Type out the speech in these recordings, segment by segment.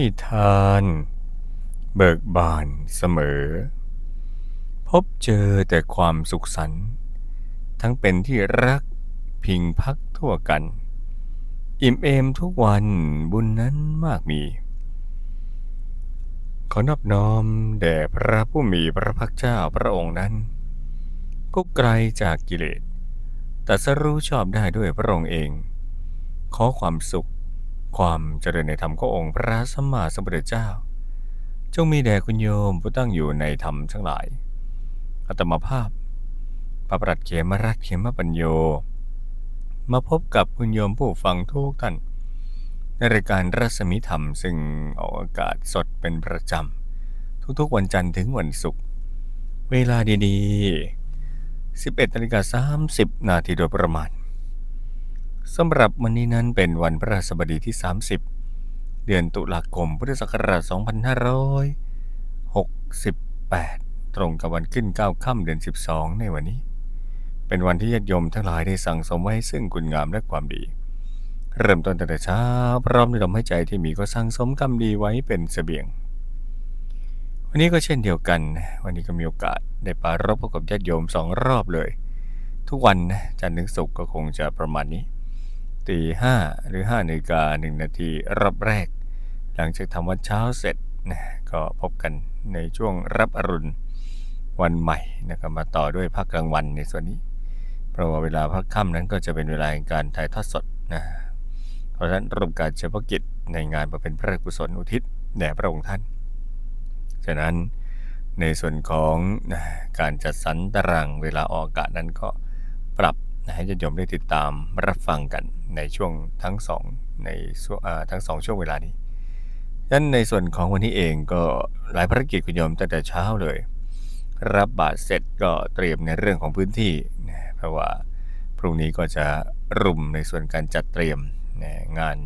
ให้ทาน เบิกบานเสมอ พบเจอแต่ความสุขสันต์ทั้งเป็นที่รักพิงพักทั่วกัน อิ่มเอมทุกวันบุญนั้นมากมี ขอนอบน้อมแด่พระผู้มีพระภาคเจ้าพระองค์นั้นผู้ไกลจากกิเลสแต่สรู้ชอบได้ด้วยพระองค์เอง ขอความสุข ความเจริญในธรรมขององค์พระสัมมาสัมพุทธเจ้า จงมีแด่คุณโยมผู้ตั้งอยู่ในธรรมทั้งหลาย อัตมาภาพปรับรัดเขมรัตเขมปัญโย มาพบกับคุณโยมผู้ฟังทุกท่าน ในรายการรัศมีธรรมซึ่งออกอากาศสดเป็นประจำ ทุกๆวันจันทร์ถึงวันศุกร์เวลาดีๆ 11นาฬิกา30 นาทีโดยประมาณ สำหรับวันนี้นั้นเป็นวันพระราชบดีที่ 30 เดือนตุลาคมพุทธศักราช 2568 ตรงกับวันขึ้น 9 ค่ำเดือน 12 ในวันนี้ เป็นวันที่ญาติโยมทั้งหลายได้สั่งสมไว้ซึ่งคุณงามและความดี เริ่มต้นตั้งแต่เช้า พร้อมด้วยลมหายใจที่มีก็สั่งสมกรรมดีไว้เป็นเสบียง วันนี้ก็เช่นเดียวกัน วันนี้ก็มีโอกาสได้ปรารบกับญาติโยมสองรอบเลย ทุกวันจันทร์ถึงศุกร์ก็คงจะประมาณนี้ ตีห้าหรือห้านาฬิกาหนึ่งนาทีรอบแรก หลังจากทำวัดเช้าเสร็จนะก็พบกันในช่วงรับอรุณวันใหม่นะครับมาต่อด้วยภาคกลางวันในส่วนนี้ เพราะว่าเวลาพักค่ำนั้นก็จะเป็นเวลาการถ่ายทอดสดนะเพราะฉะนั้นร่วมการเฉพาะกิจในงานมาเป็นพระกุศลอุทิศแด่พระองค์ท่าน ฉะนั้นในส่วนของการจัดสรรตารางเวลาออกอากาศนั้นก็ปรับ นะให้ญาติโยมได้ติดตามรับฟังกันในช่วงทั้งสองในช่วงทั้งสองช่วงเวลานี้ดังนั้นในส่วนของวันนี้เองก็หลายภารกิจคุณโยมตั้งแต่เช้าเลย รับบาตรเสร็จก็เตรียมในเรื่องของพื้นที่นะเพราะว่าพรุ่งนี้ก็จะรุมในส่วนการจัดเตรียมนะงาน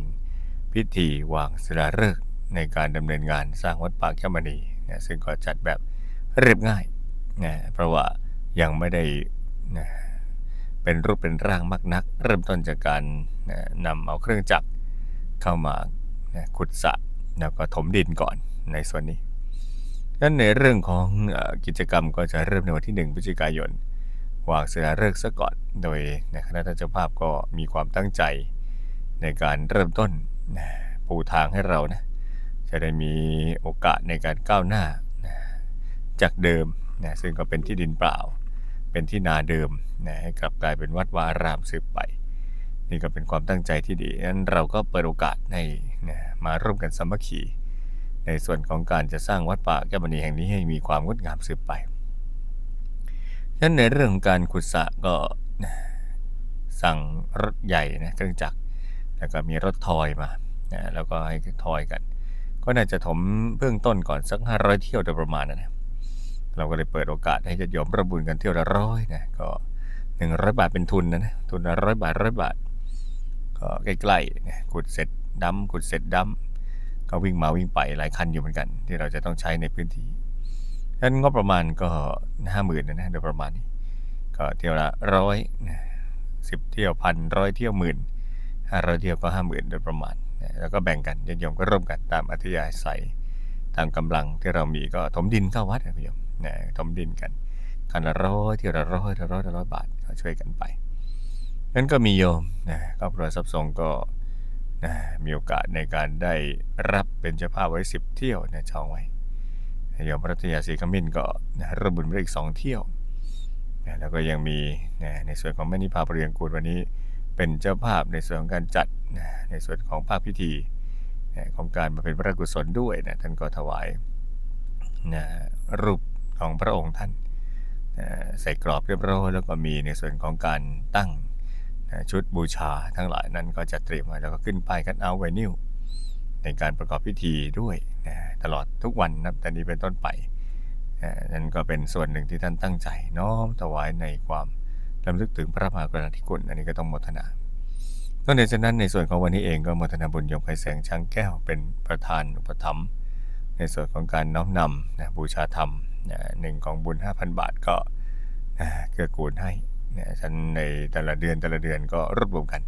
พิธีวางศิลาฤกษ์ในการดำเนินงานสร้างวัดป่าแก้วมณีนะซึ่งก็จัดแบบเรียบง่ายนะเพราะว่ายังไม่ได้นะ เป็นรูปเป็นร่างมากนัก เริ่มต้นจากการนำเอาเครื่องจักรเข้ามาขุดสระแล้วก็ถมดินก่อนในส่วนนี้ดังนั้นในเรื่องของกิจกรรมก็จะเริ่มในวันที่ 1พฤศจิกายนวางศิลาฤกษ์ซะก่อน โดยในคณะท่าเจ้าภาพก็มีความตั้งใจในการเริ่มต้นปูทางให้เรานะจะได้มีโอกาสในการก้าวหน้าจากเดิมนะซึ่งก็เป็นที่ดินเปล่า เป็นที่นาเดิมนะให้กลับกลายเป็นวัดวารามสืบไป นี่ก็เป็นความตั้งใจที่ดีนั้นเราก็เปิดโอกาสให้นะมาร่วมกันสามัคคีในส่วนของการจะสร้างวัดป่าแก้วมณีแห่งนี้ให้มีความงดงามสืบไปฉะนั้นในเรื่องของการขุดสระก็สั่งรถใหญ่นะเครื่องจักรแล้วก็มีรถทอยมานะแล้วก็ให้ทอยกัน ก็น่าจะถมเบื้องต้นก่อนสัก 500 เที่ยวโดยประมาณนะ เราก็เลยเปิดโอกาสให้ญาติโยมประบุญกันเที่ยวละร้อยนะก็100บาทเป็นทุนนะนะทุนละร้อยบาทร้อยบาท ก็ใกล้ๆนะขุดเสร็จดำขุดเสร็จดำก็วิ่งมาวิ่งไปหลายคันอยู่เหมือนกัน ที่เราจะต้องใช้ในพื้นที่ดังนั้นงบประมาณก็ห้าหมื่นนะนะโดยประมาณนี้ก็เที่ยวละร้อยสิบเที่ยวพันร้อยเที่ยวหมื่นห้าร้อยเที่ยวก็ห้าหมื่นโดยประมาณนะแล้วก็แบ่งกันญาติโยมก็ร่วมกันตามอัธยาศัยตามกำลังที่เรามีก็ถมดินเข้าวัดนะพี่โยม นะถมดินกันคันละร้อยเที่ยวละร้อยละร้อยละร้อยบาทก็ช่วยกันไปนั้นก็มีโยมนะครอบครัวทรัพย์สงก็นะมีโอกาสในการได้รับเป็นเจ้าภาพไว้สิบเที่ยวนะจองไว้โยมพระตยาศรีขมิ้นก็นะระบุญไปอีกสองเที่ยวนะแล้วก็ยังมีนะในส่วนของแม่นิพาปริยังกูลวันนี้เป็นเจ้าภาพในส่วนของการจัดนะในส่วนของภาคพิธีนะของการมาเป็นพระกุศลด้วยนะท่านก็ถวายนะรูป ของพระองค์ท่านใส่กรอบเรียบร้อยแล้วก็มีในส่วนของการตั้งชุดบูชาทั้งหลายนั้นก็จะเตรียมไว้แล้วก็ขึ้นป้ายกันเอาไวนิวในการประกอบพิธีด้วยนะตลอดทุกวันนับแต่นี้เป็นต้นไปนะนั่นก็เป็นส่วนหนึ่งที่ท่านตั้งใจน้อมถวายในความรำลึกถึงพระมหากรุณาธิคุณอันนี้ก็ต้องโมทนานอกจากนั้นในส่วนของวันนี้เองก็โมทนาบุญยมไพแสงช้างแก้วเป็นประธานอุปถัมภ์ในส่วนของการน้อมนำนะบูชาธรรม หนึ่งของบุญ 5,000 บาทก็นะเกื้อกูลให้นะฉันในแต่ละเดือนแต่ละเดือนก็รวบรวมกัน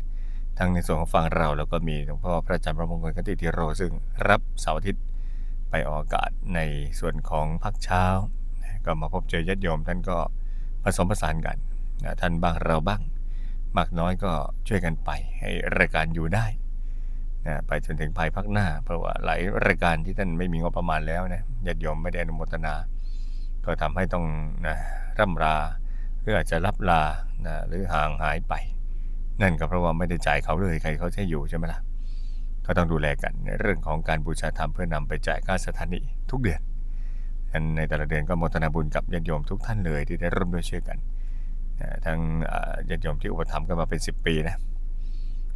ทั้งในส่วนของฝั่งเราแล้วก็มีหลวงพ่อพระอาจารย์ประมงคลคติธิโร ซึ่งรับเสาร์อาทิตย์ไปออกอากาศในส่วนของภาคเช้า ก็มาพบเจอญาติโยมท่านก็ผสมผสานกันนะท่านบ้างเราบ้าง มากน้อยก็ช่วยกันไปให้รายการอยู่ได้นะไปจนถึงภายภาคหน้า เพราะว่าหลายรายการที่ท่านไม่มีงบประมาณแล้วนะญาติโยมไม่ได้อนุโมทนา ก็ทำให้ต้องนะร่ำลาหรืออาจจะรับลานะหรือห่างหายไป นั่นก็เพราะว่าไม่ได้จ่ายเขาเลยใครเขาจะอยู่ใช่ไหมล่ะก็ต้องดูแลกันในเรื่องของการบูชาธรรมเพื่อนำไปจ่ายค่าสถานีทุกเดือนในแต่ละเดือนก็โมทนาบุญกับญาติโยมทุกท่านเลยที่ได้ร่วมด้วยช่วยกันทั้งญาติโยมที่อุปถัมภ์กันมาเป็น 10 ปีนะ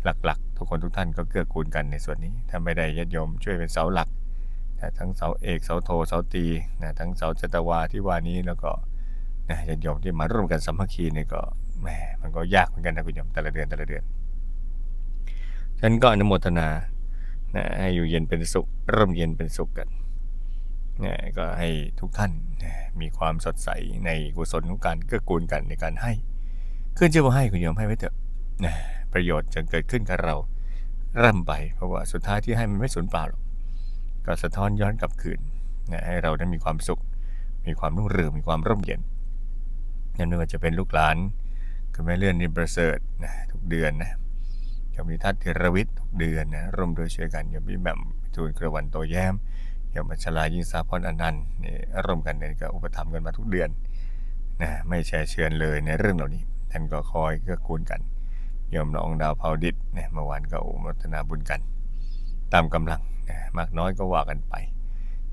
หลักๆ ทุกคนทุกท่านก็เกื้อกูลกันในส่วนนี้ถ้าไม่ได้ญาติโยมช่วยเป็นเสาหลัก นะทั้งเสาเอกเสาโทเสาตีนะทั้งเสาจตวาที่ว่านี้แล้วก็นะญาติโยมที่มาร่วมกันสามัคคีนี่ก็แหมมันก็ยากเหมือนกันนะคุณโยมแต่ละเดือนแต่ละเดือน ฉันก็อนุโมทนานะให้อยู่เย็นเป็นสุขร่มเย็นเป็นสุขกันนะก็ให้ทุกท่านนะมีความสดใสในกุศลของการเกื้อกูลกันในการให้ ขึ้นชื่อว่าให้คุณโยมให้ไว้เถอะนะประโยชน์จะเกิดขึ้นกับเราร่ำไปเพราะว่าสุดท้ายที่ให้มันไม่สูญเปล่าหรอก ก็สะท้อนย้อนกลับคืนนะให้เราได้มีความสุข มีความรุ่งเรืองมีความร่มเย็นนั่นไม่ว่าจะเป็นลูกหลานคุณแม่เลื่อนนิมประเสริฐนะทุกเดือนนะยมนิทัศน์ธีรวิทย์ทุกเดือนนะร่วมโด้วยช่วยกันยมีแหม่มทูลกระวันโตแย้มยมมัชลายิ่งสาพรอนันต์นี่ร่วมกันเนี่ยก็อุปถัมภ์กันมาทุกเดือนนะไม่แช่เชือเลยในเรื่องเหล่านี้ท่านก็คอยเกื้อกูลกันยมละองดาวเผาดิษเนี่ยเมื่อวานก็อุมทนาบุญกัน ตามกำลัง มากน้อยก็ว่ากันไป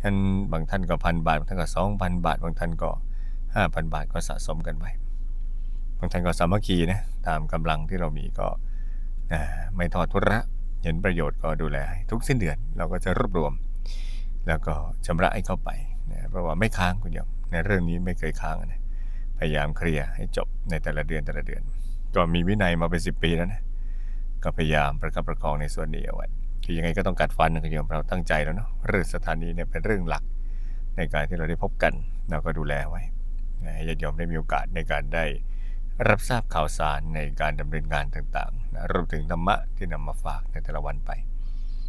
ท่านบางท่านก็พันบาทบางท่านก็สองพันบาท บางท่านก็ห้าพันบาทก็สะสมกันไปบางท่านก็สามัคคีนะตามกำลังที่เรามีก็ไม่ทอดทุระเห็นประโยชน์ก็ดูแลทุกสิ้นเดือนเราก็จะรวบรวม แล้วก็ชำระให้เข้าไปนะเพราะว่าไม่ค้างคุณโยมในเรื่องนี้ไม่เคยค้างนะพยายามเคลียร์ให้จบในแต่ละเดือนแต่ละเดือน ก็มีวินัยมาเป็นสิปีแล้วนะก็พยายามประคับประคองในส่วนนี้เอาไว้ คือยังไงก็ต้องกัดฟันนะคุณโยมเราตั้งใจแล้วเนาะเรื่องสถานีเนี่ยเป็นเรื่องหลักในการที่เราได้พบกันเราก็ดูแลไว้ให้ญาติโยมได้มีโอกาสในการได้รับทราบข่าวสารในการดำเนินงานต่างๆนะรวมถึงธรรมะที่นำมาฝากในแต่ละวันไป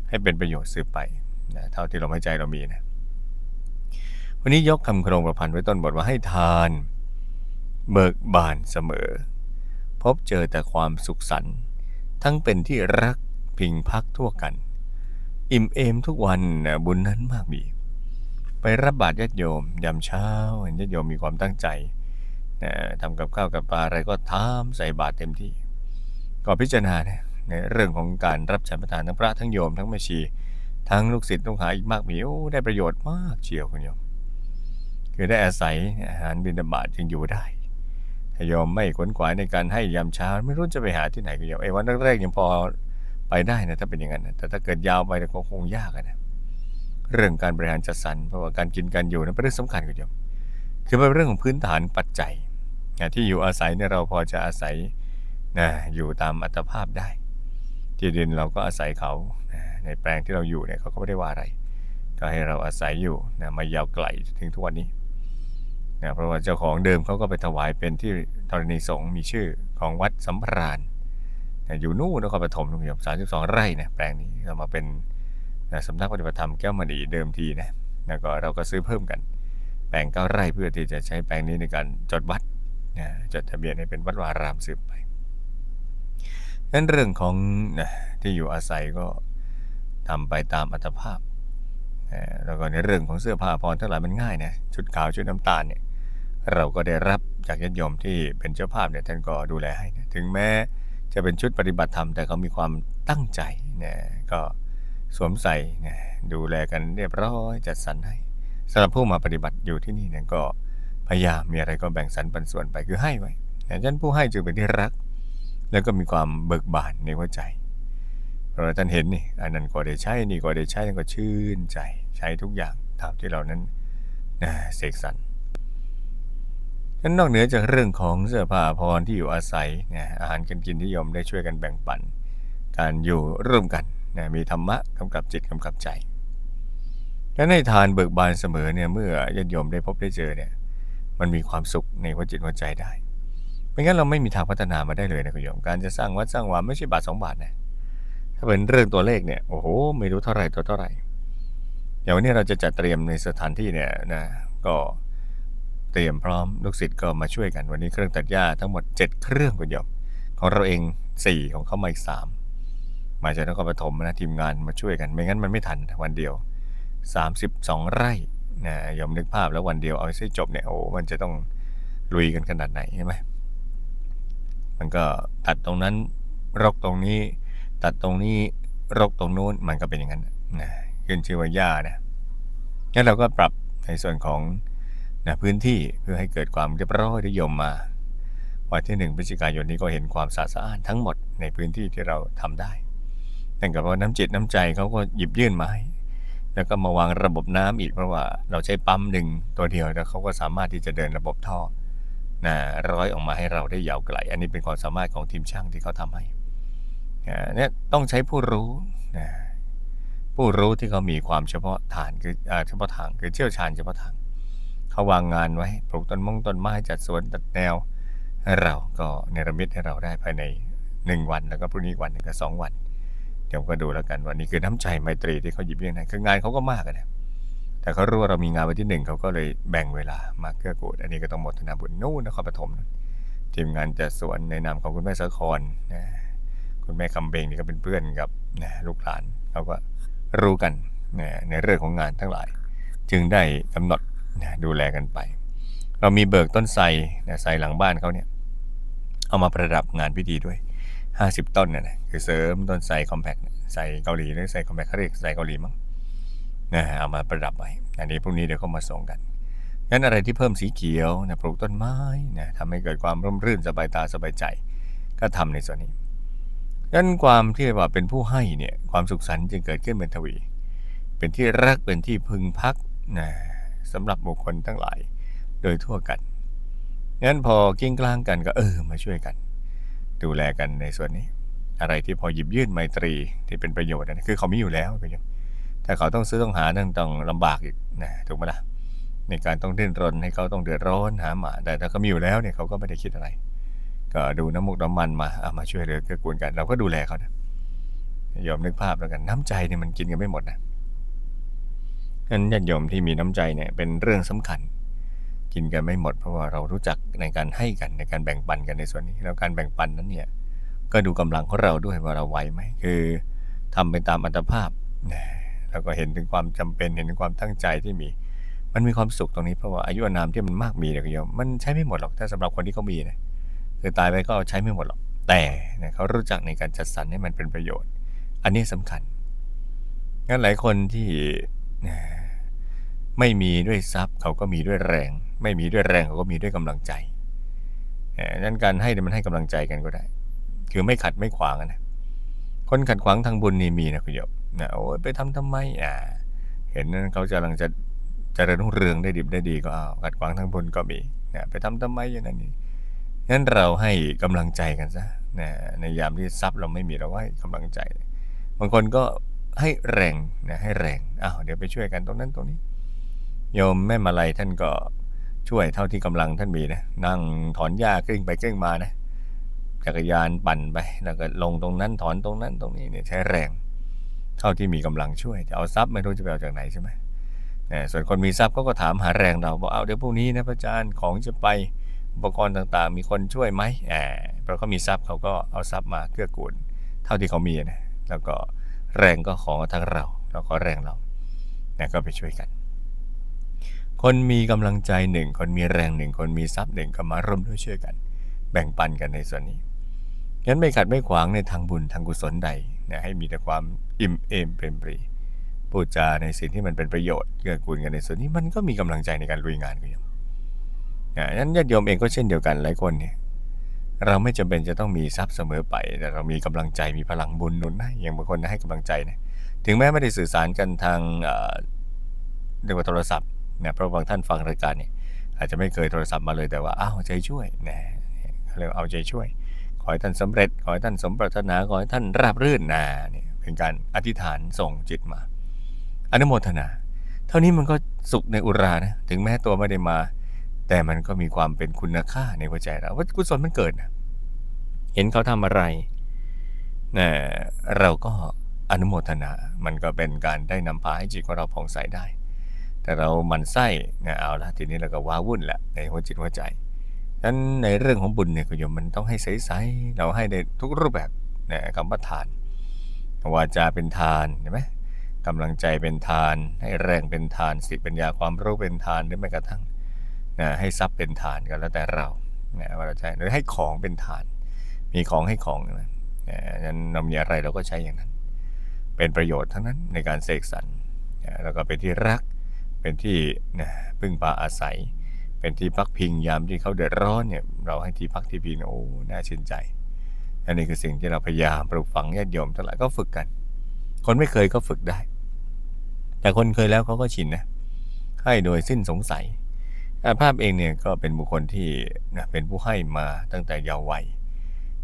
ให้เป็นประโยชน์สืบไปนะเท่าที่ลมหาใจเรามีนะวันนี้ยกคำโครงประพันธ์ไว้ต้นบทว่าให้ทาน เบิกบานเสมอ พบเจอแต่ความสุขสันต์ทั้งเป็นที่รักพิงพักทั่วกัน อิ่มเอมทุกวันบุญนั้นมากมี ไปรับบาตรญาติโยมยามเช้าเห็นญาติโยมมีความตั้งใจนะทำกับข้าวกับปลาอะไรก็ทำใส่บาตรเต็มที่ ก็พิจารณานะในเรื่องของการรับฉันประทานทั้งพระทั้งโยมทั้งแม่ชี ทั้งลูกศิษย์ลูกหาอีกมากมีโอ้ได้ประโยชน์มากเชียวคุณโยม คือได้อาศัยอาหารบิณฑบาตจึงอยู่ได้ถ้าโยมไม่ขวนขวายในการให้ยามเช้าไม่รู้จะไปหาที่ไหนคุณโยมไอ้วันแรกๆยังพอ ไปได้นะถ้าเป็นอย่างนั้นนะแต่ถ้าเกิดยาวไปก็คงยากนะเรื่องการบริหารจัดสรรเพราะว่าการกินการอยู่นั้นเป็นเรื่องสำคัญคุณโยมคือเป็นเรื่องของพื้นฐานปัจจัยนะที่อยู่อาศัยเนี่ยเราพอจะอาศัยนะอยู่ตามอัตภาพได้ ที่ดินเราก็อาศัยเขานะในแปลงที่เราอยู่เนี่ยเขาก็ไม่ได้ว่าอะไร ก็ให้เราอาศัยอยู่นะมายาวไกลถึงทุกวันนี้นะเพราะว่าเจ้าของเดิมเขาก็ไปถวายเป็นที่ธรณีสงฆ์มีชื่อของวัดสัมปราน อยู่นู่นนครปฐมทุกอย่างสามสิบสองไร่นะแปลงนี้ก็มาเป็นสำนักปฏิบัติธรรมแก้วมณีเดิมทีนะแล้วก็เราก็ซื้อเพิ่มกัน แปลงเก้าไร่เพื่อที่จะใช้แปลงนี้ในการจดวัดนะจดทะเบียนให้เป็นวัดวารามสืบไปนั้นเรื่องของนะที่อยู่อาศัยก็ทำไปตามอัตภาพนะแล้วก็ในเรื่องของเสื้อผ้าพรทั้งหลายมันง่ายนะชุดขาวชุดน้ำตาลเนี่ยเราก็ได้รับจากญาติโยมที่เป็นเจ้าภาพเนี่ยท่านก็ดูแลให้นะถึงแม้ จะเป็นชุดปฏิบัติธรรมแต่เขามีความตั้งใจนะก็สวมใส่นะดูแลกันเรียบร้อยจัดสรรให้สำหรับผู้มาปฏิบัติอยู่ที่นี่เนี่ยก็พยายามมีอะไรก็แบ่งสรรปันส่วนไปคือให้ไว้อย่างฉันผู้ให้จึงเป็นที่รัก แล้วก็มีความเบิกบานในหัวใจเพราะท่านเห็นนี่อันนั้นก็ได้ใช้นี่ก็ได้ใช้ท่านก็ชื่นใจใช้ทุกอย่างตามที่เรานั้นนะเสกสรร นั้นนอกเหนือจากเรื่องของเสื้อผ้าพรที่อยู่อาศัยนะอาหารการกินที่ยมได้ช่วยกันแบ่งปัน การอยู่ร่วมกันนะมีธรรมะกำกับจิตกำกับใจ และในทานเบิกบานเสมอเนี่ยเมื่อญาติโยมได้พบได้เจอเนี่ยมันมีความสุขในหัวจิตหัวใจได้ไม่งั้นเราไม่มีทางพัฒนามาได้เลยนะคุณโยมการจะสร้างวัดสร้างวาไม่ใช่บาทสองบาทนะถ้าเป็นเรื่องตัวเลขเนี่ยโอ้โหไม่รู้เท่าไหร่ตัวเท่าไหร่อย่างวันนี้เราจะจัดเตรียมในสถานที่เนี่ยนะก็ ตรียมพร้อมลูกศิษย์ก็มาช่วยกันวันนี้เครื่องตัดหญ้าทั้งหมด 7 เครื่องคุณโยมของเราเอง 4 ของเขามาอีก 3 มาจากนครปฐมนะทีมงานมาช่วยกันไม่งั้นมันไม่ทันวันเดียว 32 ไร่นะยอมนึกภาพแล้ววันเดียวเอาให้จบเนี่ยโอ้มันจะต้องลุยกันขนาดไหนใช่ไหมมันก็ตัดตรงนั้นรกตรงนี้ ตัดตรงนี้รกตรงนู้นมันก็เป็นอย่างนั้นนะขึ้นชื่อว่าหญ้านะงั้นเราก็ปรับในส่วนของ นะพื้นที่เพื่อให้เกิดความเรียบร้อยนิยมมาวันที่หนึ่งพฤศจิกายนนี้ก็เห็นความสะอาดทั้งหมดในพื้นที่ที่เราทำได้นั่นกับว่าน้ำจิตน้ำใจเขาก็หยิบยื่นมาให้แล้วก็มาวางระบบน้ำอีกเพราะว่าเราใช้ปั๊มหนึ่งตัวเดียวแล้วเขาก็สามารถที่จะเดินระบบท่อนะร้อยออกมาให้เราได้ยาวไกล อันนี้เป็นความสามารถของทีมช่างที่เขาทำให้เนี่ยต้องใช้ผู้รู้นะผู้รู้ที่เขามีความเฉพาะฐานคือเฉพาะทางคือเชี่ยวชาญเฉพาะทาง เขาวางงานไว้ปลูกต้นมงต้นไม้จัดสวนตัดแนวให้เราก็เนรมิตให้เราได้ภายในหนึ่งวันแล้วก็พรุ่งนี้วันหนึ่งก็สองวันเดี๋ยวก็ดูแล้วกันวันนี้คือน้ำใจไมตรีที่เขาหยิบยื่นให้คืองานเขาก็มากนะแต่เขารู้ว่าเรามีงานวันที่หนึ่งเขาก็เลยแบ่งเวลามาเกื้อกูลอันนี้ก็ต้องหมดนาบุญนู่นนครปฐมทีมงานจัดสวนในนามของคุณแม่สะครนะคุณแม่คำเบงนี่ก็เป็นเพื่อนกับนะลูกหลานเขาก็รู้กันนะในเรื่องของงานทั้งหลาย จึงได้กำหนด นะดูแลกันไป เรามีเบิกต้นไทรนะไทรหลังบ้านเขาเนี่ยเอามาประดับงานพิธีด้วย 50 ต้นนะคือเสริมต้นไทรคอมแพคไทรเกาหลีหรือไทรคอมแพคเขาเรียกไทรเกาหลีมั้งนะเอามาประดับไว้อันนี้พรุ่งนี้เดี๋ยวเขามาส่งกันงั้นอะไรที่เพิ่มสีเขียวนะปลูกต้นไม้นะทำให้เกิดความร่มรื่นสบายตาสบายใจ ก็ทำในส่วนนี้งั้นความที่ว่าเป็นผู้ให้เนี่ยความสุขสันต์จึงเกิดขึ้นเป็นทวี เป็นที่รักเป็นที่พึงพักนะ สำหรับบุคคลทั้งหลาย โดยทั่วกัน งั้นพอกิ้งกลางกันก็เออมาช่วยกัน ดูแลกันในส่วนนี้ อะไรที่พอหยิบยื่นไมตรีที่เป็นประโยชน์นะคือเขามีอยู่แล้วคุณโยมแต่เขาต้องซื้อต้องหาต้องต้องลำบากอีกนะถูกไหมล่ะในการต้องดิ้นรนให้เขาต้องเดือดร้อนหาหมา แต่ถ้าเขามีอยู่แล้วเนี่ยเขาก็ไม่ได้คิดอะไร ก็ดูน้ำมุกน้ำมันมาเอามาช่วยเหลือเกื้อกูลกัน เราก็ดูแลเขานะยอมนึกภาพแล้วกันน้ำใจเนี่ยมันกินกันไม่หมดนะ งั้นญาติโยมที่มีน้ำใจเนี่ยเป็นเรื่องสำคัญ กินกันไม่หมดเพราะว่าเรารู้จักในการให้กันในการแบ่งปันกันในส่วนนี้ แล้วการแบ่งปันนั้นเนี่ยก็ดูกำลังของเราด้วยว่าเราไหวไหมคือทำไปตามอัตภาพแล้วก็เห็นถึงความจำเป็นเห็นถึงความตั้งใจที่มี มันมีความสุขตรงนี้เพราะว่าอายุอนามที่มันมากมีเนี่ยโยมมันใช้ไม่หมดหรอกถ้าสำหรับคนที่เขามีนะคือตายไปก็ใช้ไม่หมดหรอกแต่เขารู้จักในการจัดสรรให้มันเป็นประโยชน์ อันนี้สำคัญงั้นหลายคนที่ ไม่มีด้วยทรัพย์ เขาก็มีด้วยแรง ไม่มีด้วยแรงเขาก็มีด้วยกำลังใจนั้นการให้มันให้กำลังใจกันก็ได้ คือไม่ขัดไม่ขวางนะคนขัดขวางทางบุญนี่มีนะคุณโยมนะโอ้ไปทำทำไมอ่า เห็นนั้นเขาจะกำลังจะจะเริญรุ่งเรืองได้ดิบได้ดีก็เอาขัดขวางทางบุญก็มีนะไปทำทำไมอย่างนั้นนี่งั้นเราให้กำลังใจกันซะนะในยามที่ทรัพย์เราไม่มีเราให้กำลังใจ บางคนก็ให้แรงนะให้แรงอ้าวเดี๋ยวไปช่วยกันตรงนั้นตรงนี้ โยมแม่มาลัยท่านก็ช่วยเท่าที่กำลังท่านมีนะนั่งถอนหญ้ากลิ้งไปกลิ้งมานะจักรยานปั่นไปแล้วก็ลงตรงนั้นถอนตรงนั้นตรงนี้เนี่ยใช้แรง เท่าที่มีกำลังช่วยจะเอาทรัพย์ไม่รู้จะไปเอาจากไหนใช่ไหมนะส่วนคนมีทรัพย์ก็ก็ถามหาแรงเราบอกเอาเดี๋ยวพรุ่งนี้นะพระอาจารย์ของจะไปอุปกรณ์ต่างๆ มีคนช่วยไหมแอบเพราะเขามีทรัพย์เขาก็เอาทรัพย์มาเกื้อกูล เท่าที่เขามีนะแล้วก็แรงก็ของทั้งเรา แล้วก็แรงเรานะก็ไปช่วยกัน คนมีกำลังใจหนึ่งคนมีแรงหนึ่งคนมีทรัพย์หนึ่งก็มาร่วมด้วยช่วยกัน แบ่งปันกันในส่วนนี้งั้นไม่ขัดไม่ขวางในทางบุญทางกุศลใดนะให้มีแต่ความอิ่มเอมเปรมปรีพูดจาในสิ่งที่มันเป็นประโยชน์เกื้อกูลกันในส่วนนี้มันก็มีกำลังใจในการลุยงานกันอยู่นะนั้นญาติโยมเองก็เช่นเดียวกันหลายคนเนี่ยเราไม่จำเป็นจะต้องมีทรัพย์เสมอไป แต่เรามีกำลังใจมีพลังบุญนุนนะอย่างบางคนให้กำลังใจนะถึงแม้ไม่ได้สื่อสารกันทางเรียกว่าโทรศัพท์ นะเพราะบางท่านฟังรายการเนี่ยอาจจะไม่เคยโทรศัพท์มาเลยแต่ว่าอ้าวใจช่วยนะเรียกเอาใจช่วย ขอให้ท่านสำเร็จ ขอให้ท่านสมปรารถนาขอให้ท่านราบรื่นนาเนี่ยเป็นการอธิษฐานส่งจิตมา อนุโมทนา เท่านี้มันก็สุขในอุรานะถึงแม้ตัวไม่ได้มา แต่มันก็มีความเป็นคุณค่าในหัวใจเราว่ากุศลมันเกิดนะเห็นเขาทำอะไรนะเราก็อนุโมทนา มันก็เป็นการได้นำพาให้จิตของเราผ่องใสได้ แต่เราหมั่นไส้เนี่ยเอาละทีนี้เราก็ว้าวุ่นแหละในหัวจิตหัวใจนั้นในเรื่องของบุญเนี่ยคุณโยมมันต้องให้ใสๆเราให้ในทุกรูปแบบนะคำว่าทานวาจาเป็นทานเห็นไหมกำลังใจเป็นทาน ให้แรงเป็นทานสติปัญญาความรู้เป็นทานหรือแม้กระทั่งนะให้ทรัพย์เป็นทานก็แล้วแต่เรานะว่าเราใช้หรือให้ของเป็นทาน มีของให้ของนะนั้นเรามีอะไรเราก็ใช้อย่างนั้น เป็นประโยชน์ทั้งนั้นในการเสกสรรแล้วก็เป็นที่รัก เป็นที่นะพึ่งพาอาศัย เป็นที่พักพิงยามที่เขาเดือดร้อนเนี่ยเราให้ที่พักที่พิงโอ้น่าชื่นใจอันนี้คือสิ่งที่เราพยายามปลูกฝังญาติโยมทั้งหลายก็ฝึกกัน คนไม่เคยก็ฝึกได้แต่คนเคยแล้วเขาก็ชินนะให้โดยสิ้นสงสัยภาพเองเนี่ยก็เป็นบุคคลที่นะเป็นผู้ให้มาตั้งแต่เยาว์วัย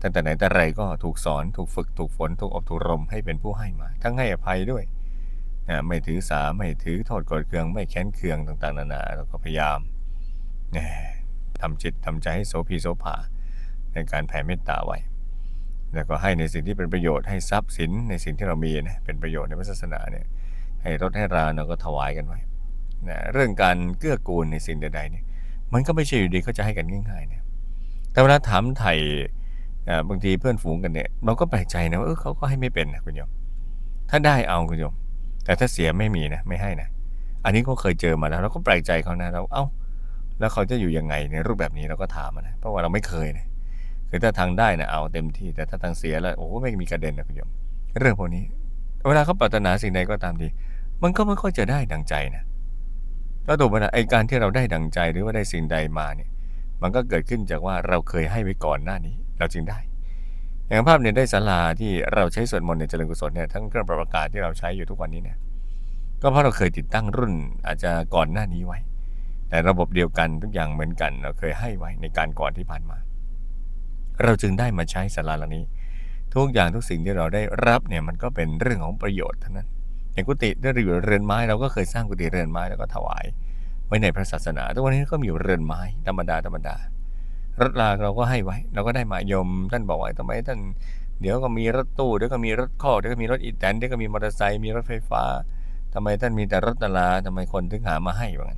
ตั้งแต่ไหนแต่ไรก็ถูกสอนถูกฝึกถูกฝนถูกอบถูกรมให้เป็นผู้ให้มา ทั้งให้อภัยด้วย ไม่ถือสาไม่ถือโทษกดเคือง ไม่แค้นเคืองต่างๆนานาเราก็พยายามนะทำจิตทำใจให้โสภีโสภาในการแผ่เมตตาไว้ แล้วก็ให้ในสิ่งที่เป็นประโยชน์ให้ทรัพย์สินในสิ่งที่เรามีนะเป็นประโยชน์ในศาสนาเนี่ยให้รถให้ราเราก็ถวายกันไว้นะเรื่องการเกื้อกูลในสิ่งใดๆเนี่ยมันก็ไม่ใช่อยู่ดีเขาจะให้กันง่ายๆนะแต่เวลาถามไถ่บางทีเพื่อนฝูงกันเนี่ยเราก็แปลกใจนะว่าเออเขาก็ให้ไม่เป็นนะคุณโยม ถ้าได้เอาคุณโยม แต่ถ้าเสียไม่มีนะไม่ให้นะอันนี้ก็เคยเจอมาแล้วเราก็แปลกใจเขานะเราเอ้า แล้วเขาจะอยู่ยังไงในรูปแบบนี้เราก็ถามนะเพราะว่าเราไม่เคยนะคือถ้าทางได้นะเอาเต็มที่แต่ถ้าทางเสียแล้วโอ้ไม่มีกระเด็นนะคุณโยมเรื่องพวกนี้ เวลาเขาปรารถนาสิ่งใดก็ตามดีมันก็ไม่ค่อยจะได้ดังใจนะแล้วตัวมันไอการที่เราได้ดังใจหรือว่าได้สิ่งใดมาเนี่ย มันก็เกิดขึ้นจากว่าเราเคยให้ไว้ก่อนหน้านี้ เราจึงได้ อย่างภาพเนี่ยได้ศาลาที่เราใช้สวดมนต์ในเจริญกุศลเนี่ยทั้งเครื่องประกาศที่เราใช้อยู่ทุกวันนี้เนี่ยก็เพราะเราเคยติดตั้งรุ่นอาจจะก่อนหน้านี้ไว้ แต่ระบบเดียวกันทุกอย่างเหมือนกัน เราเคยให้ไว้ในการก่อนที่ผ่านมา เราจึงได้มาใช้ศาลาหลังนี้ ทุกอย่างทุกสิ่งที่เราได้รับเนี่ยมันก็เป็นเรื่องของประโยชน์เทั้งนั้นอย่างกุฏิที่เราอยู่เรือนไม้เราก็เคยสร้างกุฏิเรือนไม้แล้วก็ถวาย ไว้ในพระศาสนาทุกวันนี้ก็มีเรือนไม้ธรรมดาธรรมดา รถลาเราก็ให้ไว้ เราก็ได้มายมท่านบอกไว้ทำไมท่านเดี๋ยวก็มีรถตู้เดี๋ยวก็มีรถข้อเดี๋ยวก็มีรถอีแตนเดี๋ยวก็มีมอเตอร์ไซค์มีรถไฟฟ้าทำไมท่านมีแต่รถตลาทำไมคนถึงหามาให้บ้าง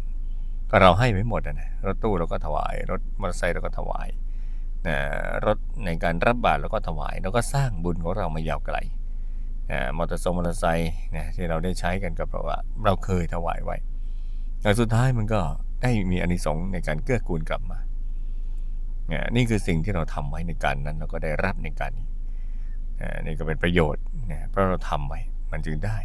ก็เราให้ไว้หมดนะรถตู้เราก็ถวาย รถมอเตอร์ไซค์เราก็ถวายนะรถในการรับบาตรเราก็ถวายเราก็สร้างบุญของเรามายาวไกลนะมอเตอร์ไซค์มอเตอร์ไซค์นะที่เราได้ใช้กันก็เพราะว่าเราเคยถวายไว้แต่สุดท้ายมันก็ได้มีอานิสงส์ในการเกื้อกูลกลับมา นี่คือสิ่งที่เราทำไว้ในการนั้นเราก็ได้รับในการนี้นี่ก็เป็นประโยชน์นะเพราะเราทำไว้มันจึงได้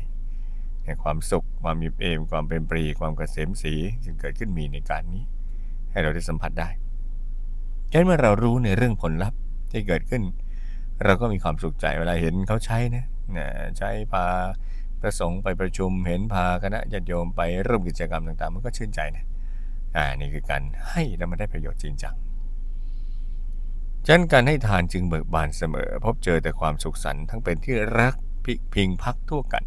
ความสุขความมีเอมความเป็นปรีความกเกษมสีจึงเกิดขึ้นมีในการนี้ ให้เราได้สัมผัสได้แค่เมื่อเรารู้ในเรื่องผลลัพธ์ที่เกิดขึ้น เราก็มีความสุขใจเวลาเห็นเขาใช้นะใช้พาประสงค์ไปประชุมเห็นพาคณะญาติโยมไปร่วมกิจกรรมต่างๆ มันก็ชื่นใจนะอ่านี่คือการให้แล้วมันได้ประโยชน์จริงจัง ฉะนั้นการให้ทานจึงเบิกบานเสมอ พบเจอแต่ความสุขสันต์ทั้งเป็นที่รักพิพิงพักทั่วกัน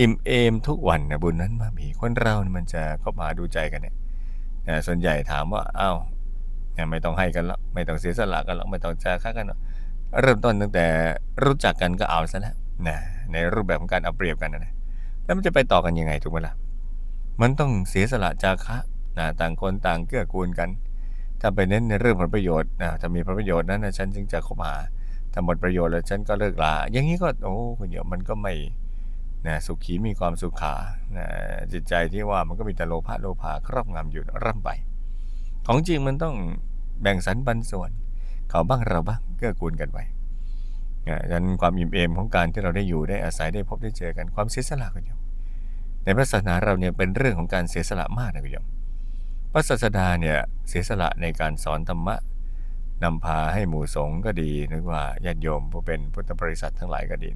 อิ่มเอมทุกวันนะบุญนั้นมามีคนเรามันจะเข้ามาดูใจกันเนี่ยส่วนใหญ่ถามว่าอ้าวไม่ต้องให้กันแล้วไม่ต้องเสียสละกันแล้วไม่ต้องจะค่ากันแล้วเริ่มต้นตั้งแต่รู้จักกันก็เอาซะแล้วนะในรูปแบบของการเอาเปรียบกันนะแล้วมันจะไปต่อกันยังไงถูกไหมล่ะมันต้องเสียสละจาคะนะต่างคนต่างเกื้อกูลกัน ถ้าไปเน้นในเรื่องผลประโยชน์นะถ้ามีผลประโยชน์นั้นนะฉันจึงจะคบหาถ้าหมดประโยชน์แล้วฉันก็เลิกลา อย่างนี้ก็โอ้คุณเดี๋ยวมันก็ไม่นะสุขีมีความสุขานะจิตใจที่ว่ามันก็มีแต่โลภะโลภะครอบงำอยู่ร่ำไป ของจริงมันต้องแบ่งสรรปันส่วน เขาบ้างเราบ้างเกื้อกูลกันไปดังนั้นความอิ่มเอมของการที่เราได้อยู่ได้อาศัยได้พบได้เจอกันความเสียสละกันอยู่ในพระศาสนาเราเนี่ยเป็นเรื่องของการเสียสละมากนะคุณโยม พระศาสดาเนี่ยเสียสละในการสอนธรรมะนำพาให้หมู่สงฆ์ก็ดีนึกว่าญาติโยมผู้เป็นพุทธบริษัททั้งหลายก็ดี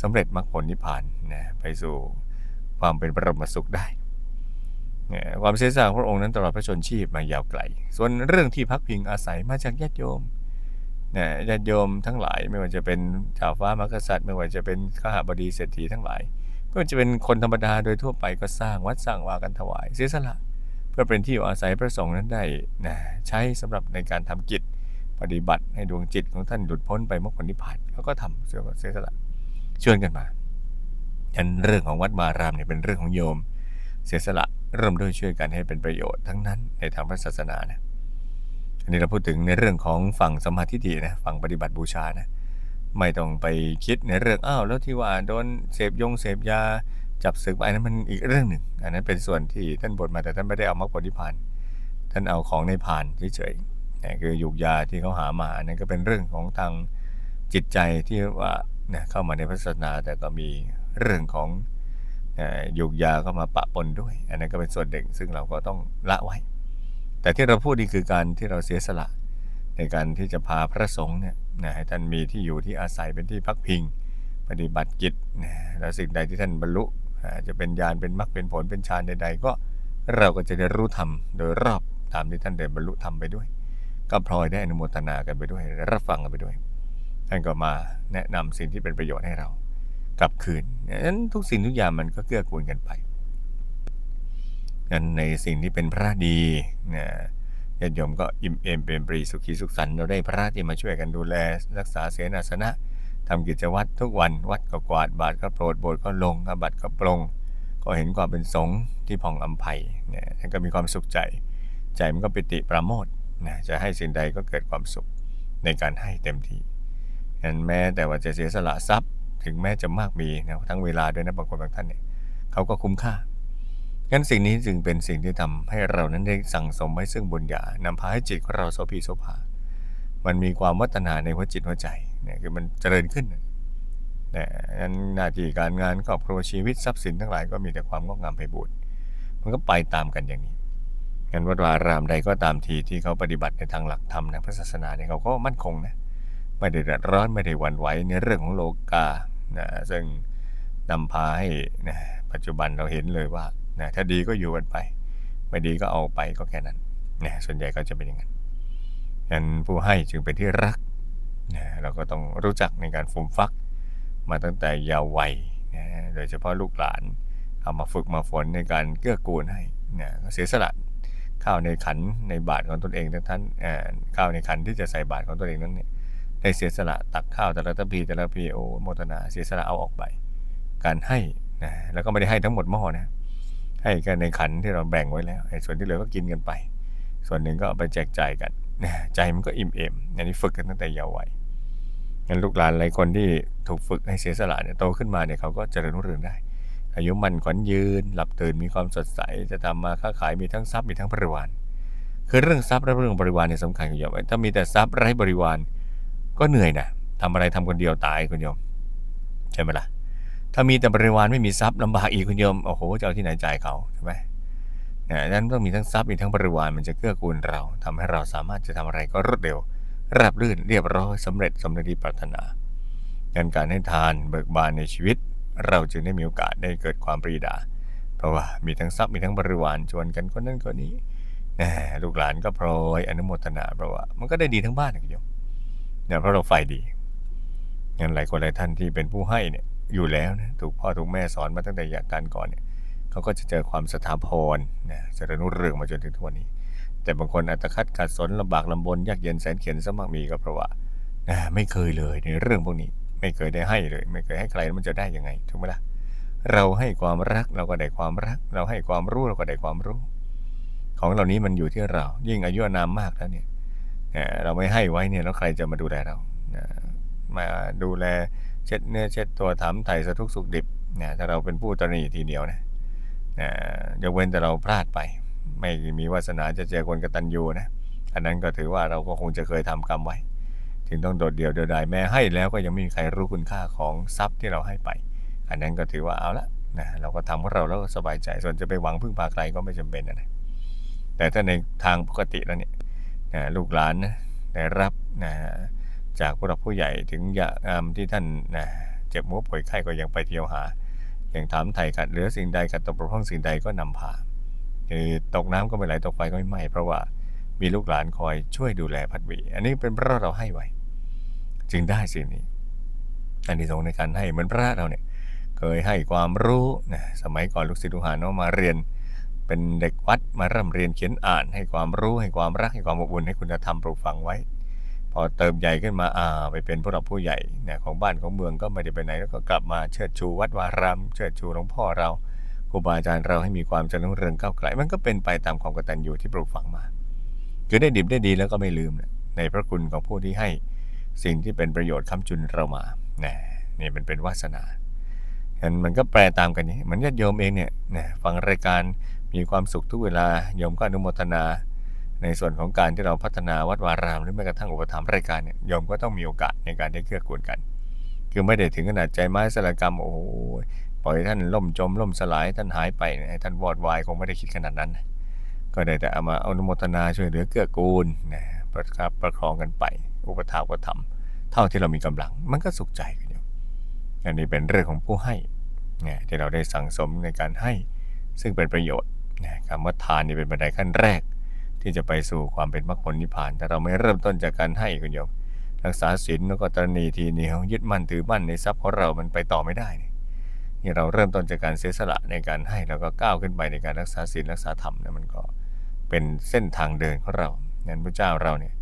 สำเร็จมรรคผลนิพพานนะไปสู่ความเป็นปรมสุขได้ความเสียสละพระองค์นั้นตลอดพระชนชีพมายาวไกล ส่วนเรื่องที่พักพิงอาศัยมาจากญาติโยมนะญาติโยมทั้งหลายไม่ว่าจะเป็นชาวฟ้ามรรคษัตริย์ไม่ว่าจะเป็นข้าบดีเศรษฐีทั้งหลายไม่ว่าจะเป็นคนธรรมดาโดยทั่วไปก็สร้างวัดสร้างวากันถวายเสียสละ พื่อเป็นที่อยู่อาศัยพระสงฆ์นั้นได้นะใช้สำหรับในการทำกิจปฏิบัติให้ดวงจิตของท่านหลุดพ้นไปมรรคผลนิพพานเขาก็ทำเสียเสียสละชวนกันมาอันเรื่องของวัดมารามเนี่ยเป็นเรื่องของโยม เสียสละเริ่มด้วยช่วยกันให้เป็นประโยชน์ทั้งนั้นในทางพระศาสนานะอันนี้เราพูดถึงในเรื่องของฝั่งสมมาธิฏฐินะฝั่งปฏิบัติบูชานะไม่ต้องไปคิดในเรื่องอ้าวแล้วที่ว่าโดนเสพยงเสพยา จับศึกไปอันนั้นมันอีกเรื่องหนึ่ง อันนั้นเป็นส่วนที่ท่านบทมาแต่ท่านไม่ได้เอามรรคผลนิพพาน ท่านเอาของในพานเฉยๆนี่คือยุกยาที่เขาหามาอันนั้นก็เป็นเรื่องของทางจิตใจที่ว่าเนี่ยเข้ามาในพระศาสนาแต่ก็มีเรื่องของยุกยาก็มาปะปนด้วย อันนั้นก็เป็นส่วนหนึ่งซึ่งเราก็ต้องละไว้ แต่ที่เราพูดนี่คือการที่เราเสียสละ ในการที่จะพาพระสงฆ์เนี่ยนะให้ท่านมีที่อยู่ที่อาศัยเป็นที่พักพิงปฏิบัติกิจนะแล้วสิ่งใดที่ท่านบรรลุ จะเป็นญาณเป็นมรรคเป็นผลเป็นฌานใดๆ ก็เราก็จะได้รู้ธรรมโดยรอบตามที่ท่านเดินบรรลุธรรมไปด้วย ก็พลอยได้อนุโมทนากันไปด้วย รับฟังกันไปด้วย ท่านก็มาแนะนำสิ่งที่เป็นประโยชน์ให้เรากลับคืนนั้นทุกสิ่งทุกอย่างมันก็เกื้อกูลกันไปงั้นในสิ่งที่เป็นพระดีนะญาติโยมก็อิ่มเอมเป็นปรีสุขีสุขสันต์เราได้พระที่มาช่วยกันดูแล รักษาเสนาสนะ ทำกิจวัตรทุกวันวัดก็กวาดบาทก็โปรดโบสถ์ก็ลงอาบัตก็ปรงก็เห็นความเป็นสงฆ์ที่ผ่องอัมภัยเนี่ยท่านก็มีความสุขใจ ใจมันก็ปิติประโมทนะจะให้สิ่งใดก็เกิดความสุขในการให้เต็มที่งั้นแม้แต่ว่าจะเสียสละทรัพย์ ถึงแม้จะมากมีนะทั้งเวลาด้วยนะบางคนบางท่านเนี่ยเขาก็คุ้มค่างั้นสิ่งนี้จึงเป็นสิ่งที่ทำให้เรานั้นได้สั่งสมไว้ซึ่งบุญญานำพาให้จิตของเราโสภีโสภา มันมีความวัฒนาในหัวจิตหัวใจ เนี่ยคือมันเจริญขึ้นแต่นั้นหน้าที่การงานครอบครัวชีวิตทรัพย์สินทั้งหลายก็มีแต่ความงอกงามไปบูรณ์มันก็ไปตามกันอย่างนี้งั้นวัดวารามใดก็ตามทีที่เขาปฏิบัติในทางหลักธรรมในพระศาสนาเนี่ยเขาก็มั่นคงนะไม่ได้เดือดร้อนไม่ได้หวั่นไหวในเรื่องของโลกานะซึ่งนำพาให้นะปัจจุบันเราเห็นเลยว่านะถ้าดีก็อยู่กันไปไม่ดีก็เอาไปก็แค่นั้นนะส่วนใหญ่ก็จะเป็นอย่างนั้นงั้นผู้ให้จึงเป็นที่รัก นะเราก็ต้องรู้จักในการฟูมฟัก มาตั้งแต่เยาว์วัยนะโดยเฉพาะลูกหลานเอามาฝึกมาฝนในการเกื้อกูลให้นะเสียสละข้าวในขันในบาทของตนเองท่านข้าวในขันที่จะใส่บาทของตนเองนั้นเนี่ยได้เสียสละตักข้าวแต่ละตะพีแต่ละพีโอโมทนาเสียสละเอาออกไป การให้นะแล้วก็ไม่ได้ให้ทั้งหมดหม้อนะให้แค่ในขันที่เราแบ่งไว้แล้วไอ้ส่วนที่เหลือก็กินกันไป ส่วนหนึ่งก็เอาไปแจกจ่ายกันใจมันก็อิ่มเอมอันนี้ฝึกกันตั้งแต่เยาว์วัย งั้นลูกหลานหลายคนที่ถูกฝึกให้เสียสละเนี่ยโตขึ้นมาเนี่ยเขาก็เจริญรุ่งเรืองได้ อายุมันขวัญยืน หลับตื่นมีความสดใสจะทำมาค้าขายมีทั้งทรัพย์มีทั้งบริวารคือเรื่องทรัพย์และเรื่องบริวารเนี่ยสำคัญคุณโยมถ้ามีแต่ทรัพย์ไร้บริวารก็เหนื่อยนะทำอะไรทำคนเดียวตายคุณโยมใช่ไหมล่ะถ้ามีแต่บริวารไม่มีทรัพย์ลำบากอีกคุณโยมโอ้โหจะเอาที่ไหนจ่ายเขาใช่ไหมนะนั้นต้องมีทั้งทรัพย์มีทั้งบริวารมันจะเกื้อกูลเราทำให้เราสามารถจะทำอะไรก็รวดเร็ว ราบรื่นเรียบร้อยสำเร็จสมเร็จที่ปรารถนาการการให้ทานเบิกบานในชีวิต เราจึงได้มีโอกาสได้เกิดความปรีดา เพราะว่ามีทั้งทรัพย์มีทั้งบริวารชวนกันคนนั้นคนนี้นะลูกหลานก็พลอยอนุโมทนาเพราะว่า มันก็ได้ดีทั้งบ้านนะคุณโยมเนี่ยเพราะเราไฟดีงั้นหลายคนหลายท่านที่เป็นผู้ให้เนี่ยอยู่แล้วนะถูกพ่อถูกแม่สอนมาตั้งแต่อยากการก่อนเนี่ยเขาก็จะเจอความสถาพรนะเจริญรุ่งเรืองมาจนถึงทุกวันนี้ แต่บางคนอัตคัดขัดสนลำบากลำบนยากเย็นแสนเขียนสมัครมีก็เพราะว่าไม่เคยเลยในเรื่องพวกนี้ ไม่เคยได้ให้เลย ไม่เคยให้ใครมันจะได้ยังไงถูกไหมล่ะเราให้ความรักเราก็ได้ความรัก เราให้ความรู้เราก็ได้ความรู้ ของเหล่านี้มันอยู่ที่เรา ยิ่งอายุนามมากแล้วเนี่ยเราไม่ให้ไว้เนี่ยแล้วใครจะมาดูแลเรามาดูแลเช็ดเนื้อเช็ดตัวถามไถ่สะทุกสุขดิบนะถ้าเราเป็นผู้ตรีทีเดียวนะนะยกเว้นแต่เราพลาดไป ไม่มีวาสนาจะเจอคนกตัญญูนะ อันนั้นก็ถือว่าเราก็คงจะเคยทำกรรมไว้ ถึงต้องโดดเดี่ยวเดียวดายแม้ให้แล้วก็ยังไม่มีใครรู้คุณค่าของทรัพย์ที่เราให้ไป อันนั้นก็ถือว่าเอาละนะเราก็ทำของเราแล้วก็สบายใจ ส่วนจะไปหวังพึ่งพาใครก็ไม่จำเป็นนะแต่ถ้าในทางปกติแล้วเนี่ยนะลูกหลานนะได้รับนะจากผู้หลักผู้ใหญ่ถึงยามที่ท่านนะเจ็บมัวป่วยไข้ก็ยังไปเที่ยวหา อย่างถามไถ่ขัดเหลือสิ่งใดขัดตกบกพร่องสิ่งใดก็นำพา คือตกน้ำก็ไม่ไหลตกไฟก็ไม่ไหม้เพราะว่ามีลูกหลานคอยช่วยดูแลพัดวีอันนี้เป็นพระเราให้ไว้ จึงได้สิ่งนี้อันนี้ทรงในการให้เหมือนพระเราเนี่ยเคยให้ความรู้นะสมัยก่อนลูกศิษย์ลูกหาเนาะมาเรียน เป็นเด็กวัดมาเริ่มเรียนเขียนอ่าน ให้ความรู้ให้ความรักให้ความอบอุ่นให้คุณธรรมปลูกฝังไว้พพอเติมใหญ่ขึ้นมาอ่าไปเป็นผู้หลักผู้ใหญ่เนี่ยของบ้านของเมืองก็ไม่ได้ไปไหนแล้วก็กลับมาเชิดชูวัดวารามเชิดชูหลวงพ่อเรา ครูบาอาจารย์เราให้มีความเจริญรุ่งเรืองก้าวไกลมันก็เป็นไปตามความกตัญญูที่ปลูกฝังมา คือได้ดิบได้ดีแล้วก็ไม่ลืมนะในพระคุณของผู้ที่ให้สิ่งที่เป็นประโยชน์ค้ำจุนเรามานี่นี่มันเป็นวาสนาฉะนั้นมันก็แปลตามกันนี้มือนญาติโยมเองเนี่ยนะฟังรายการมีความสุขทุกเวลาโยมก็อนุโมทนา ในส่วนของการที่เราพัฒนาวัดวารามหรือแม้กระทั่งอุปถัมภ์รายการเนี่ยโยมก็ต้องมีโอกาสในการได้เกื้อกูลกัน คือไม่ได้ถึงขนาดใจไม้สลกรรมโอ้ ปล่อยท่านล่มจมล่มสลายท่านหายไปให้ท่านวอดวายคงไม่ได้คิดขนาดนั้น ก็ได้แต่เอามาอนุโมทนาช่วยเหลือเกื้อกูลนะประคับประคองกันไป อุปถากก็ทำเท่าที่เรามีกำลัง มันก็สุขใจกันอยู่อันนี้เป็นเรื่องของผู้ให้นี่ยที่เราได้สั่งสมในการให้ซึ่งเป็นประโยชน์นะคำว่าทานนี่เป็นบันไดขั้นแรก ที่จะไปสู่ความเป็นมรรคผลนิพพานแต่เราไม่เริ่มต้นจากการให้คุณโยมรักษาศีลแล้วก็ตรณีทีเหนียวยึดมั่นถือมั่นในทรัพย์ของเรามันไปต่อไม่ได้ นี่เราเริ่มต้นจากการเสียสละในการให้แล้วก็ก้าวขึ้นไปในการรักษาศีลรักษาธรรมเนี่ยมันก็เป็นเส้นทางเดินของเรานั้นพระเจ้าเราเนี่ย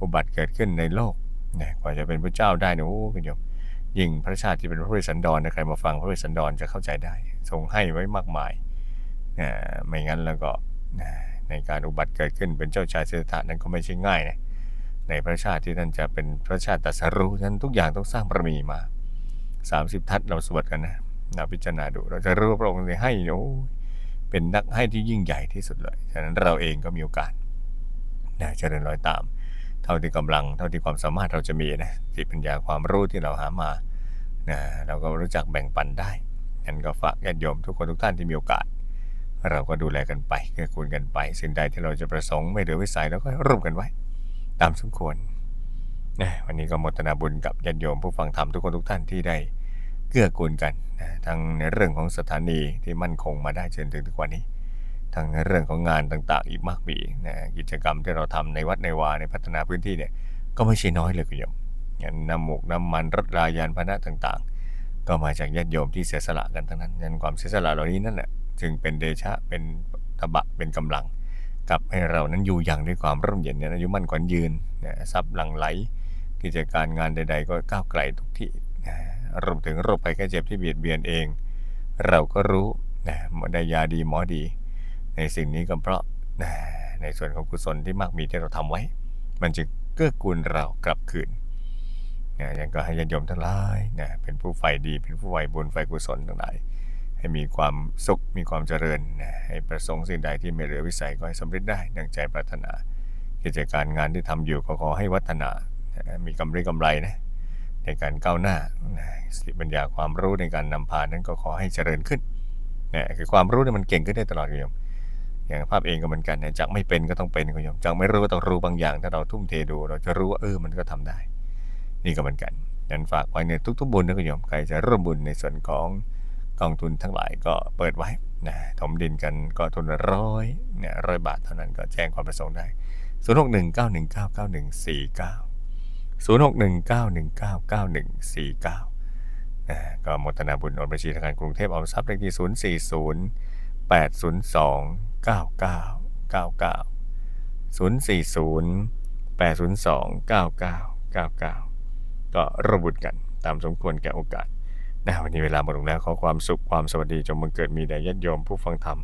อุบัติเกิดขึ้นในโลกเนี่ยกว่าจะเป็นพระเจ้าได้เนี่ยโอ้คุณโยมยิ่งพระชาติที่เป็นพระเวสสันดรนะใครมาฟังพระเวสสันดรจะเข้าใจได้ทรงให้ไว้มากมายนะไม่งั้นแล้วก็นะในการอุบัติเกิดขึ้นเป็นเจ้าชายเสด็จนั้นก็ไม่ใช่ง่ายนะในพระชาติที่ท่านจะเป็นพระชาติตัสรู้นั้นทุกอย่างต้องสร้างบารมีมา 30 ทัศน์เราสวดกันนะ เราพิจารณาดู เราจะรู้ว่าพระองค์ให้โอ้เป็นนักให้ที่ยิ่งใหญ่ที่สุดเลย ฉะนั้นเราเองก็มีโอกาสนะเจริญรอยตาม เท่าที่กำลัง เท่าที่ความสามารถเราจะมีนะจิปัญญาความรู้ที่เราหามานะเราก็รู้จักแบ่งปันได้งั้นก็ฝากญาติโยมทุกคนทุกท่านที่มีโอกาส เราก็ดูแลกันไปเกื้อกูลกันไป สิ่งใดที่เราจะประสงค์ไม่เหลือวิสัยเราก็ร่วมกันไว้ ตามสมควรนะวันนี้ก็หมดนาบุญกับญาติโยมผู้ฟังธรรมทุกคนทุกท่านที่ได้ เกื้อกูลกันนะทั้งในเรื่องของสถานีที่มั่นคงมาได้จนถึงทุกวันนี้ ทั้งในเรื่องของงานต่างๆ อีกมากมีนะกิจกรรมที่เราทำในวัดในวาในพัฒนาพื้นที่เนี่ยก็ไม่ใช่น้อยเลยคุณโยมอย่างน้ำหมกน้ำมันรถรายานพนะต่างๆ ก็มาจากญาติโยมที่เสียสละกันทั้งนั้นยันความเสียสละเหล่านี้นั่นแหละจึงเป็นเดชะเป็นตบะเป็นกำลังกับให้เรานั้นอยู่อย่างด้วยความร่มเย็นเนี่ยอายุมั่นขวัญยืนนะทรัพย์หลั่งไหล กิจการงานใด ๆ ก็ก้าวไกลทุกที่นะ รวมถึงโรคภัยแค่เจ็บที่เบียดเบียนเอง เราก็รู้นะได้ยาดีหมอดี ในสิ่งนี้ก็เพราะนะในส่วนของกุศลที่มากมีที่เราทำไว้ มันจะเกื้อกูลเรากลับคืนนะยังก็ให้ญาติโยมทั้งหลายนะเป็นผู้ใฝ่ดี เป็นผู้ใฝ่บุญใฝ่กุศลทั้งหลาย ให้มีความสุขมีความเจริญนะให้ประสงค์สิ่งใดที่ไม่เหลือวิสัยก็ให้สำเร็จได้ดังใจปรารถนา กิจการงานที่ทำอยู่ก็ขอให้วัฒนานะมีกำไรกำไรนะ ในการก้าวหน้าสติปัญญาความรู้ในการนำพานั้นก็ขอให้เจริญขึ้นนะคือความรู้เนี่ยมันเก่งขึ้นได้ตลอดโยมอย่างภาพเองก็เหมือนกันนะจากไม่เป็นก็ต้องเป็นโยมจากไม่รู้ก็ต้องรู้บางอย่าง ถ้าเราทุ่มเทดู เราจะรู้ว่าเออมันก็ทำได้ นี่ก็เหมือนกันยันฝากไว้ในทุก ๆ บุญนะโยมใครจะร่วมบุญในส่วนของกองทุนทั้งหลายก็เปิดไว้นะถมดินกันก็ทุนร้อยเนี่ยร้อยบาทเท่านั้นก็แจ้งความประสงค์ได้ 0 6 1 9 1 9 9 1 4 9 0 6 1 9 1 9 9 1 4 9นะก็มทนาบุญอนบัญชีธนาคารกรุงเทพออมทรัพย์เลขที่ 0 4 0 8 0 2 9 9 9 9 0 4 0 8 0 2 9 9 9 9 ก็ระบุกันตามสมควรแก่โอกาสนะวันนี้เวลาหมดลงแล้วขอความสุขความสวัสดีจงบังเกิดมีแด่ญาติโยมผู้ฟังธรรม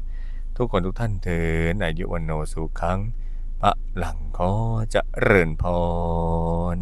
ทุกคนทุกท่านเถิดอายุวันโนสุขัง พระหลังขอจะเริญพร